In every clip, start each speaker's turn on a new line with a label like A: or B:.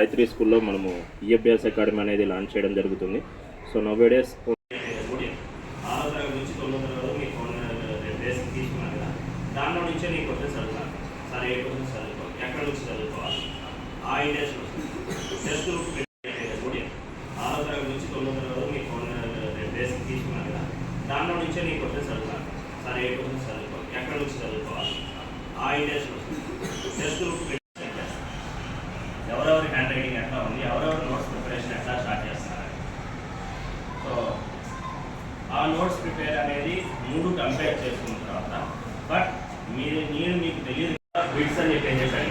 A: గాయత్రి స్కూల్లో మనము EFS academy అనేది లాంచ్ చేయడం జరుగుతుంది. సో నోవేడేస్ ఆరో నుంచి దాంట్లో నుంచే నీకు క్వశ్చన్స్ అడుగుతాను సార్ ఏ క్వశ్చన్స్ చదువుకోవాలి ఎక్కడ నుంచి చదువుకోవాలి? ఆ ఇంట్రెస్ట్ జస్ట్ ఆరో తరగతి నుంచి తొమ్మిదో తరగతి మీకు బేసిక్ తీసుకున్నాను కదా దాంట్లో నుంచే నీకు క్వశ్చన్స్ అడుగుతాను సార్ ఏ క్వశ్చన్స్ చదువుకోవాలి ఎక్కడ నుంచి చదువుకోవాలి ఆ జస్ట్ ఆ నోట్స్ ప్రిపేర్ అనేది మూడు కంపేర్ చేసుకున్న తర్వాత బట్ మీరు నేను మీకు తెలియదు బిట్స్ అని చెప్పి ఏం చేసి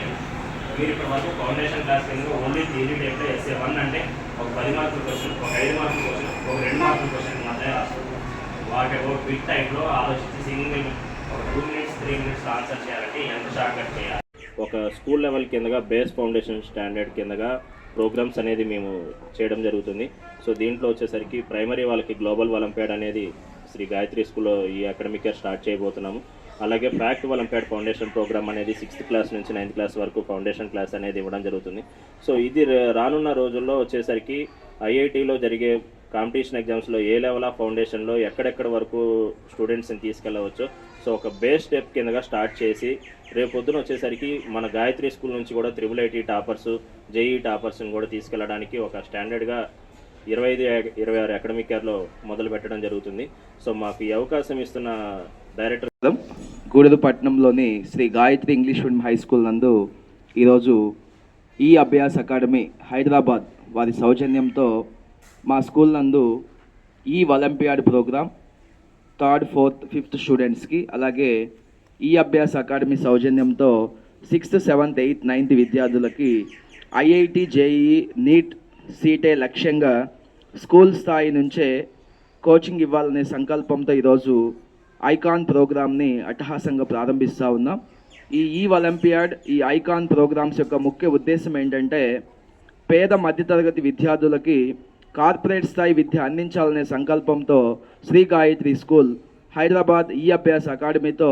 A: మీరు ఇప్పటి వరకు ఫౌండేషన్ క్లాస్ కింద ఓన్లీ థియరీ టైప్లో ఎస్ఏ వన్ అంటే ఒక పది మార్కుల క్వశ్చన్ ఒక ఐదు మార్కుల క్వశ్చన్ ఒక రెండు మార్కుల క్వశ్చన్ మాత్రమే రాస్తారు. వాటి ఒక బిట్ టైప్లో ఆలోచించి సింగిల్ ఒక two minutes three minutes answer చేయాలంటే ఎంత షార్ట్ కట్ చేయాలి? ఒక స్కూల్ లెవెల్ కిందగా బేస్ ఫౌండేషన్ స్టాండర్డ్ కిందగా ప్రోగ్రామ్స్ అనేది మేము చేయడం జరుగుతుంది. సో దీంట్లో వచ్చేసరికి ప్రైమరీ వాళ్ళకి గ్లోబల్ ఒలింపియాడ్ అనేది శ్రీ గాయత్రి స్కూల్లో ఈ అకాడమిక్ ఇయర్ స్టార్ట్ చేయబోతున్నాము. అలాగే ఫ్యాక్ట్ ఒలింపియాడ్ ఫౌండేషన్ ప్రోగ్రామ్ అనేది సిక్స్త్ క్లాస్ నుంచి నైన్త్ క్లాస్ వరకు ఫౌండేషన్ క్లాస్ అనేది ఇవ్వడం జరుగుతుంది. సో ఇది రానున్న రోజుల్లో వచ్చేసరికి ఐఐటిలో జరిగే కాంపిటీషన్ ఎగ్జామ్స్లో ఏ లెవెల్ ఆఫ్ ఫౌండేషన్లో ఎక్కడెక్కడ వరకు స్టూడెంట్స్ని తీసుకెళ్ళవచ్చో సో ఒక బేస్ స్టెప్ కిందగా స్టార్ట్ చేసి రేపు పొద్దున వచ్చేసరికి మన గాయత్రి స్కూల్ నుంచి కూడా త్రిబుల్ ఐటీ టాపర్స్ జేఈ టాపర్స్ని కూడా తీసుకెళ్ళడానికి ఒక స్టాండర్డ్గా ఇరవై ఐదు ఇరవై ఆరు అకాడమిక్ ఇయర్లో మొదలు పెట్టడం జరుగుతుంది. సో మాకు ఈ అవకాశం ఇస్తున్న director
B: Guderu Shri Gayatri English medium high school నందు ఈరోజు ఈ అభ్యాస్ అకాడమీ హైదరాబాద్ వారి సౌజన్యంతో మా స్కూల్ నందు ఈ olympiad programme third fourth fifth స్టూడెంట్స్కి అలాగే ఈ అభ్యాస్ అకాడమీ సౌజన్యంతో సిక్స్త్ సెవెంత్ ఎయిత్ నైన్త్ విద్యార్థులకి ఐఐటి జేఈ నీట్ సీటే లక్ష్యంగా స్కూల్ స్థాయి నుంచే కోచింగ్ ఇవ్వాలనే సంకల్పంతో ఈరోజు ఐకాన్ ప్రోగ్రామ్ని అట్టహాసంగా ప్రారంభిస్తూ ఉన్నాం. ఈ ఈ ఒలింపియాడ్ ఈ ఐకాన్ ప్రోగ్రామ్స్ యొక్క ముఖ్య ఉద్దేశం ఏంటంటే పేద మధ్యతరగతి విద్యార్థులకి కార్పొరేట్ స్థాయి విద్య అందించాలనే సంకల్పంతో శ్రీ గాయత్రి స్కూల్ హైదరాబాద్ ఈ అభ్యాస్ అకాడమీతో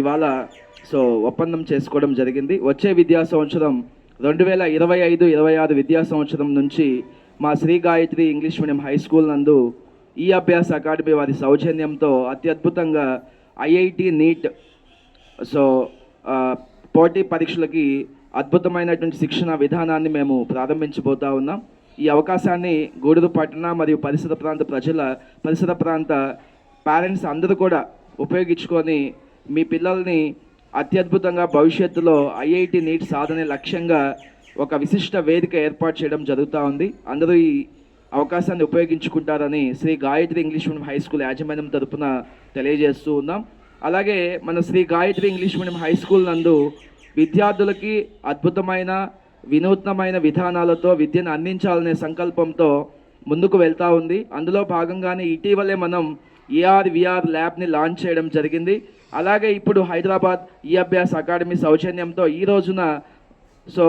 B: ఇవాళ సో ఒప్పందం చేసుకోవడం జరిగింది. వచ్చే విద్యా సంవత్సరం రెండు వేల ఇరవై ఐదు ఇరవై ఆరు విద్యా సంవత్సరం నుంచి మా Shri Gayatri English medium high school నందు ఈ అభ్యాస్ అకాడమీ వారి సౌజన్యంతో అత్యద్భుతంగా ఐఐటి నీట్ సో పోటీ పరీక్షలకి అద్భుతమైనటువంటి శిక్షణ విధానాన్ని మేము ప్రారంభించబోతా ఉన్నాం. ఈ అవకాశాన్ని గూడూరు పట్టణ మరియు పరిసర ప్రాంత ప్రజల పరిసర ప్రాంత పేరెంట్స్ అందరూ కూడా ఉపయోగించుకొని మీ పిల్లల్ని అత్యద్భుతంగా భవిష్యత్తులో ఐఐటి నీట్ సాధనే లక్ష్యంగా ఒక విశిష్ట వేదిక ఏర్పాటు చేయడం జరుగుతూ ఉంది. అందరూ ఈ అవకాశాన్ని ఉపయోగించుకుంటారని Shri Gayatri English medium high school యాజమాన్యం తరపున తెలియజేస్తూ ఉన్నాం. అలాగే మన Shri Gayatri English medium high school నందు విద్యార్థులకి అద్భుతమైన వినూత్నమైన విధానాలతో విద్యను అందించాలనే సంకల్పంతో ముందుకు వెళ్తూ ఉంది. అందులో భాగంగానే ఇటీవలే మనం ఏఆర్ విఆర్ ల్యాబ్ని లాంచ్ చేయడం జరిగింది. అలాగే ఇప్పుడు హైదరాబాద్ ఈ అభ్యాస్ అకాడమీ సౌజన్యంతో ఈ రోజున సో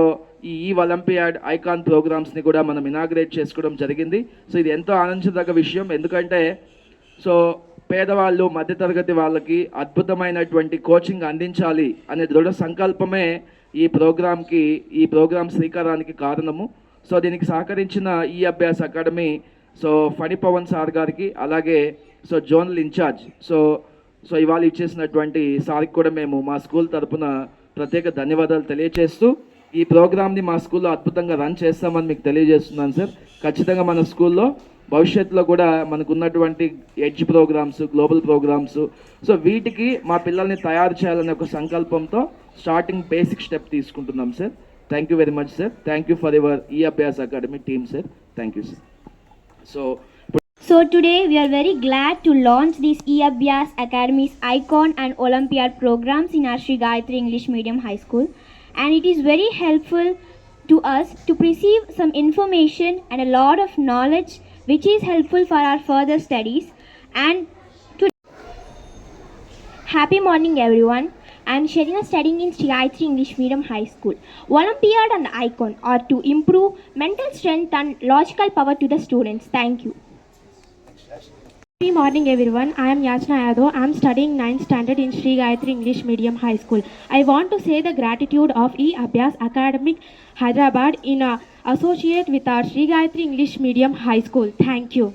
B: ఈ ఈ ఒలింపియాడ్ ఐకాన్ ప్రోగ్రామ్స్ని కూడా మనం ఇనాగ్రేట్ చేసుకోవడం జరిగింది. సో ఇది ఎంతో ఆనందించదగ్గ విషయం. ఎందుకంటే సో పేదవాళ్ళు మధ్యతరగతి వాళ్ళకి అద్భుతమైనటువంటి కోచింగ్ అందించాలి అనే దృఢ సంకల్పమే ఈ ప్రోగ్రామ్కి ఈ ప్రోగ్రామ్ శ్రీకారానికి కారణము. సో దీనికి సహకరించిన ఈ Abhyas academy so Phani Pavan sir గారికి అలాగే so zonal incharge. So so ఇవాళ ఇచ్చేసినటువంటి సార్కి కూడా మేము మా స్కూల్ తరపున ప్రత్యేక ధన్యవాదాలు తెలియజేస్తూ ఈ ప్రోగ్రామ్ని మా స్కూల్లో అద్భుతంగా రన్ చేస్తామని మీకు తెలియజేస్తున్నాను సార్. ఖచ్చితంగా మన స్కూల్లో భవిష్యత్తులో కూడా మనకు ఉన్నటువంటి edge programmes global programmes so వీటికి మా పిల్లల్ని తయారు చేయాలనే ఒక సంకల్పంతో స్టార్టింగ్ బేసిక్ స్టెప్ తీసుకుంటున్నాం sir thank you very much sir thank you for your ఈ Abhyas academy team sir thank you sir so
C: So today we are very glad to launch these eAbhyas Academy's Icon and Olympiad programs in our Sri Gayatri English Medium High School and it is very helpful to us to receive some information and a lot of knowledge which is helpful for our further studies and to Happy morning everyone. I am Sharina studying in Sri Gayatri English Medium High School. Olympiad and Icon are to improve mental strength and logical power to the students. Thank you.
D: Good morning everyone. I am Yachna Yadav. I am studying 9th standard in Sri Gayatri English Medium High School. I want to say the gratitude of E Abhyas Academic Hyderabad in uh, associate with our Sri Gayatri English Medium High School. Thank you.